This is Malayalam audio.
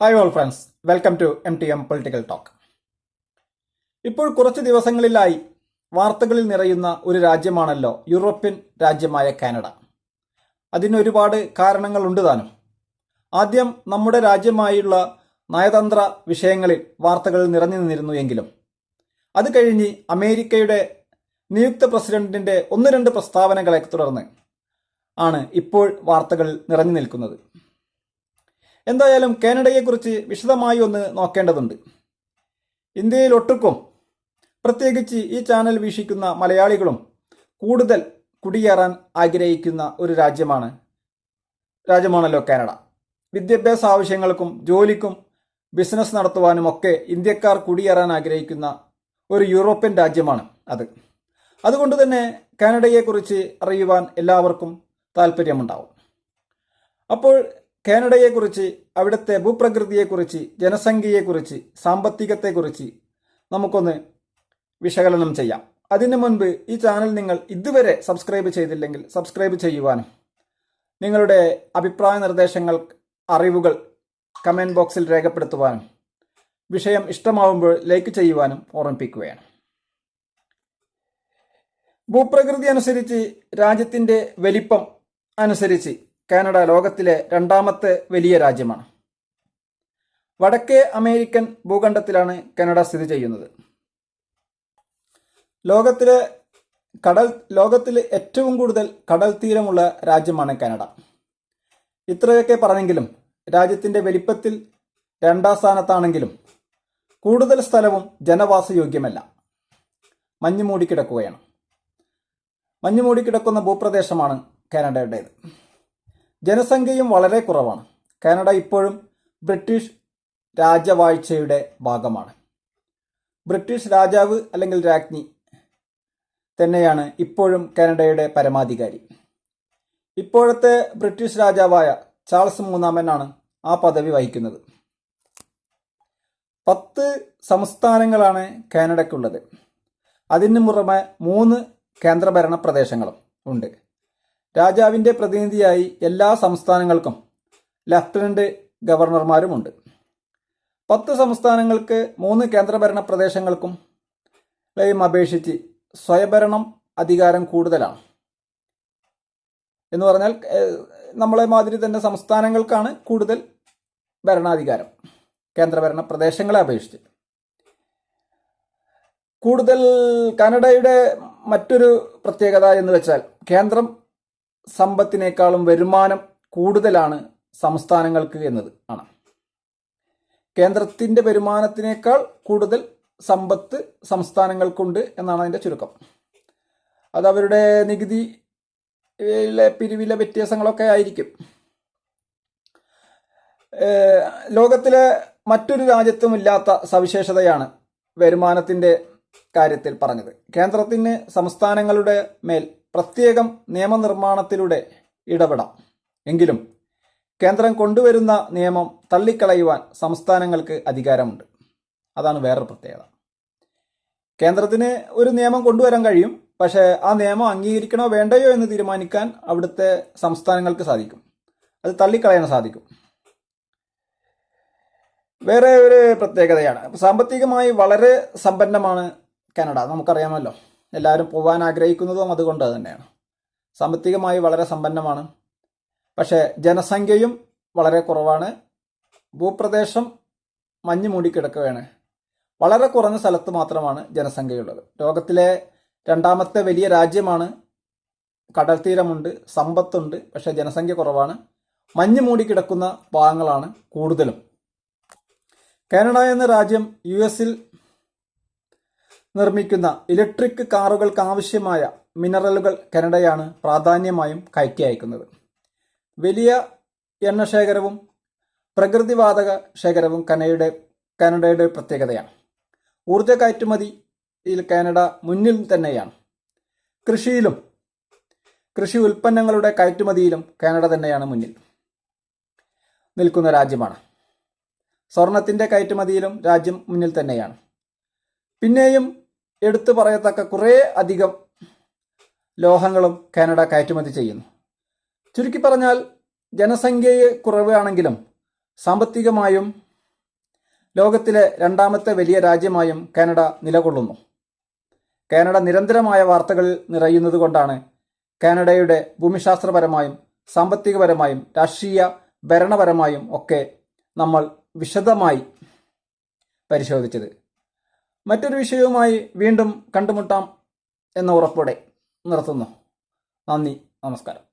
Hi all friends welcome to M T M political talk ഇപ്പോൾ കുറച്ച് ദിവസങ്ങളിലായി വാർത്തകളിൽ നിറയുന്ന ഒരു രാജ്യമാണല്ലോ യൂറോപ്യൻ രാജ്യമായ കാനഡ. അതിനൊരുപാട് കാരണങ്ങളുണ്ട് താനും. ആദ്യം നമ്മുടെ രാജ്യമായുള്ള നയതന്ത്ര വിഷയങ്ങളിൽ വാർത്തകൾ നിറഞ്ഞു നിന്നിരുന്നു എങ്കിലും. അത് കഴിഞ്ഞ് അമേരിക്കയുടെ നിയുക്ത പ്രസിഡന്റിന്റെ ഒന്ന് രണ്ട് പ്രസ്താവനകളെ തുടർന്ന് ആണ് ഇപ്പോൾ വാർത്തകൾ നിറഞ്ഞു നിൽക്കുന്നത്. എന്തായാലും കാനഡയെക്കുറിച്ച് വിശദമായി ഒന്ന് നോക്കേണ്ടതുണ്ട്. ഇന്ത്യയിൽ ഒട്ടുക്കും പ്രത്യേകിച്ച് ഈ ചാനൽ വീക്ഷിക്കുന്ന മലയാളികളും കൂടുതൽ കുടിയേറാൻ ആഗ്രഹിക്കുന്ന ഒരു രാജ്യമാണ് രാജ്യമാണല്ലോ കാനഡ. വിദ്യാഭ്യാസ ആവശ്യങ്ങൾക്കും ജോലിക്കും ബിസിനസ് നടത്തുവാനും ഒക്കെ ഇന്ത്യക്കാർ കുടിയേറാൻ ആഗ്രഹിക്കുന്ന ഒരു യൂറോപ്യൻ രാജ്യമാണ് അത്. അതുകൊണ്ട് തന്നെ കാനഡയെക്കുറിച്ച് അറിയുവാൻ എല്ലാവർക്കും താല്പര്യമുണ്ടാവും അപ്പോൾ കാനഡയെക്കുറിച്ച് അവിടുത്തെ ഭൂപ്രകൃതിയെക്കുറിച്ച് ജനസംഖ്യയെക്കുറിച്ച് സാമ്പത്തികത്തെക്കുറിച്ച് നമുക്കൊന്ന് വിശകലനം ചെയ്യാം. അതിനു മുൻപ് ഈ ചാനൽ നിങ്ങൾ ഇതുവരെ സബ്സ്ക്രൈബ് ചെയ്തില്ലെങ്കിൽ സബ്സ്ക്രൈബ് ചെയ്യുവാനും നിങ്ങളുടെ അഭിപ്രായ നിർദ്ദേശങ്ങൾ അറിവുകൾ കമന്റ് ബോക്സിൽ രേഖപ്പെടുത്തുവാനും വിഷയം ഇഷ്ടമാവുമ്പോൾ ലൈക്ക് ചെയ്യുവാനും ഓർമ്മിപ്പിക്കുകയാണ്. ഭൂപ്രകൃതി അനുസരിച്ച് രാജ്യത്തിന്റെ വലിപ്പം അനുസരിച്ച് കാനഡ ലോകത്തിലെ രണ്ടാമത്തെ വലിയ രാജ്യമാണ്. വടക്കേ അമേരിക്കൻ ഭൂഖണ്ഡത്തിലാണ് കാനഡ സ്ഥിതി ചെയ്യുന്നത്. ലോകത്തിലെ കടൽ ലോകത്തിൽ ഏറ്റവും കൂടുതൽ കടൽ തീരമുള്ള രാജ്യമാണ് കാനഡ. ഇത്രയൊക്കെ പറഞ്ഞെങ്കിലും രാജ്യത്തിന്റെ വലിപ്പത്തിൽ രണ്ടാം സ്ഥാനത്താണെങ്കിലും കൂടുതൽ സ്ഥലവും ജനവാസയോഗ്യമല്ല. മഞ്ഞ് മൂടിക്കിടക്കുകയാണ് മഞ്ഞ് ഭൂപ്രദേശമാണ് കാനഡയുടേത്. ജനസംഖ്യയും വളരെ കുറവാണ്. കാനഡ ഇപ്പോഴും ബ്രിട്ടീഷ് രാജവാഴ്ചയുടെ ഭാഗമാണ്. ബ്രിട്ടീഷ് രാജാവ് അല്ലെങ്കിൽ രാജ്ഞി തന്നെയാണ് ഇപ്പോഴും കാനഡയുടെ പരമാധികാരി. ഇപ്പോഴത്തെ ബ്രിട്ടീഷ് രാജാവായ ചാൾസ് മൂന്നാമനാണ് ആ പദവി വഹിക്കുന്നത്. പത്ത് സംസ്ഥാനങ്ങളാണ് കാനഡയ്ക്കുള്ളത്. അതിന് പുറമെ മൂന്ന് കേന്ദ്രഭരണ പ്രദേശങ്ങളും ഉണ്ട്. രാജാവിന്റെ പ്രതിനിധിയായി എല്ലാ സംസ്ഥാനങ്ങൾക്കും ലഫ്റ്റനന്റ് ഗവർണർമാരുമുണ്ട്. പത്ത് സംസ്ഥാനങ്ങൾക്ക് മൂന്ന് കേന്ദ്രഭരണ പ്രദേശങ്ങൾക്കും ലെയും അപേക്ഷിച്ച് സ്വയംഭരണം അധികാരം കൂടുതലാണ്. എന്ന് പറഞ്ഞാൽ നമ്മളെ മാതിരി തന്നെ സംസ്ഥാനങ്ങൾക്കാണ് കൂടുതൽ ഭരണാധികാരം കേന്ദ്രഭരണ പ്രദേശങ്ങളെ അപേക്ഷിച്ച്. കൂടുതൽ കാനഡയുടെ മറ്റൊരു പ്രത്യേകത എന്ന് വെച്ചാൽ കേന്ദ്രം സമ്പത്തിനേക്കാളും വരുമാനം കൂടുതലാണ് സംസ്ഥാനങ്ങൾക്ക് എന്നത്. ആണ്. കേന്ദ്രത്തിന്റെ വരുമാനത്തിനേക്കാൾ കൂടുതൽ സമ്പത്ത് സംസ്ഥാനങ്ങൾക്കുണ്ട് എന്നാണ് അതിന്റെ ചുരുക്കം. അത് അവരുടെ നികുതി പിരിവിലെ വ്യത്യാസങ്ങളൊക്കെ ആയിരിക്കും. ലോകത്തിലെ മറ്റൊരു രാജ്യത്തും ഇല്ലാത്ത സവിശേഷതയാണ് വരുമാനത്തിന്റെ കാര്യത്തിൽ പറഞ്ഞത്. കേന്ദ്രത്തിന് സംസ്ഥാനങ്ങളുടെ മേൽ പ്രത്യേകം നിയമനിർമ്മാണത്തിലൂടെ ഇടപെടാം. എങ്കിലും കേന്ദ്രം കൊണ്ടുവരുന്ന നിയമം തള്ളിക്കളയുവാൻ സംസ്ഥാനങ്ങൾക്ക് അധികാരമുണ്ട്. അതാണ് വേറൊരു പ്രത്യേകത. കേന്ദ്രത്തിന് ഒരു നിയമം കൊണ്ടുവരാൻ കഴിയും. പക്ഷേ ആ നിയമം അംഗീകരിക്കണോ വേണ്ടയോ എന്ന് തീരുമാനിക്കാൻ അവിടുത്തെ സംസ്ഥാനങ്ങൾക്ക് സാധിക്കും. അത് തള്ളിക്കളയാൻ സാധിക്കും. വേറെ ഒരു പ്രത്യേകതയാണ്. സാമ്പത്തികമായി വളരെ സമ്പന്നമാണ് കാനഡ. നമുക്കറിയാമല്ലോ. എല്ലാവരും പോകാൻ ആഗ്രഹിക്കുന്നതും അതുകൊണ്ട് തന്നെയാണ്. സാമ്പത്തികമായി വളരെ സമ്പന്നമാണ്. പക്ഷേ ജനസംഖ്യയും വളരെ കുറവാണ്. ഭൂപ്രദേശം മഞ്ഞ് മൂടിക്കിടക്കുകയാണ്. വളരെ കുറഞ്ഞ സ്ഥലത്ത് മാത്രമാണ് ജനസംഖ്യയുള്ളത്. ലോകത്തിലെ രണ്ടാമത്തെ വലിയ രാജ്യമാണ്. കടൽ തീരമുണ്ട് സമ്പത്തുണ്ട് പക്ഷേ ജനസംഖ്യ കുറവാണ്. മഞ്ഞ് മൂടിക്കിടക്കുന്ന ഭാഗങ്ങളാണ് കൂടുതലും. കാനഡ എന്ന രാജ്യം യു എസിൽ നിർമ്മിക്കുന്ന ഇലക്ട്രിക് കാറുകൾക്ക് ആവശ്യമായ മിനറലുകൾ കനഡയാണ് പ്രാധാന്യമായും കയറ്റി അയക്കുന്നത്. വലിയ എണ്ണ ശേഖരവും പ്രകൃതിവാതക ശേഖരവും കനയുടെ കാനഡയുടെ പ്രത്യേകതയാണ്. ഊർജ കയറ്റുമതിയിൽ കാനഡ മുന്നിൽ തന്നെയാണ്. കൃഷിയിലും കൃഷി ഉൽപ്പന്നങ്ങളുടെ കയറ്റുമതിയിലും കാനഡ തന്നെയാണ് മുന്നിൽ നിൽക്കുന്ന രാജ്യമാണ്. സ്വർണത്തിന്റെ കയറ്റുമതിയിലും രാജ്യം മുന്നിൽ തന്നെയാണ്. പിന്നെയും എടുത്തു പറയത്തക്ക കുറേ അധികം ലോഹങ്ങളും കാനഡ കയറ്റുമതി ചെയ്യുന്നു. ചുരുക്കി പറഞ്ഞാൽ ജനസംഖ്യയെ കുറവാണെങ്കിലും സാമ്പത്തികമായും ലോകത്തിലെ രണ്ടാമത്തെ വലിയ രാജ്യമായും കാനഡ നിലകൊള്ളുന്നു. കാനഡ നിരന്തരമായ വാർത്തകളിൽ നിറയുന്നത് കൊണ്ടാണ് കാനഡയുടെ ഭൂമിശാസ്ത്രപരമായും സാമ്പത്തികപരമായും രാഷ്ട്രീയ ഭരണപരമായും ഒക്കെ നമ്മൾ വിശദമായി പരിശോധിച്ചത്. മറ്റൊരു വിഷയവുമായി വീണ്ടും കണ്ടുമുട്ടാം എന്ന ഉറപ്പോടെ നിർത്തുന്നു. നന്ദി നമസ്കാരം.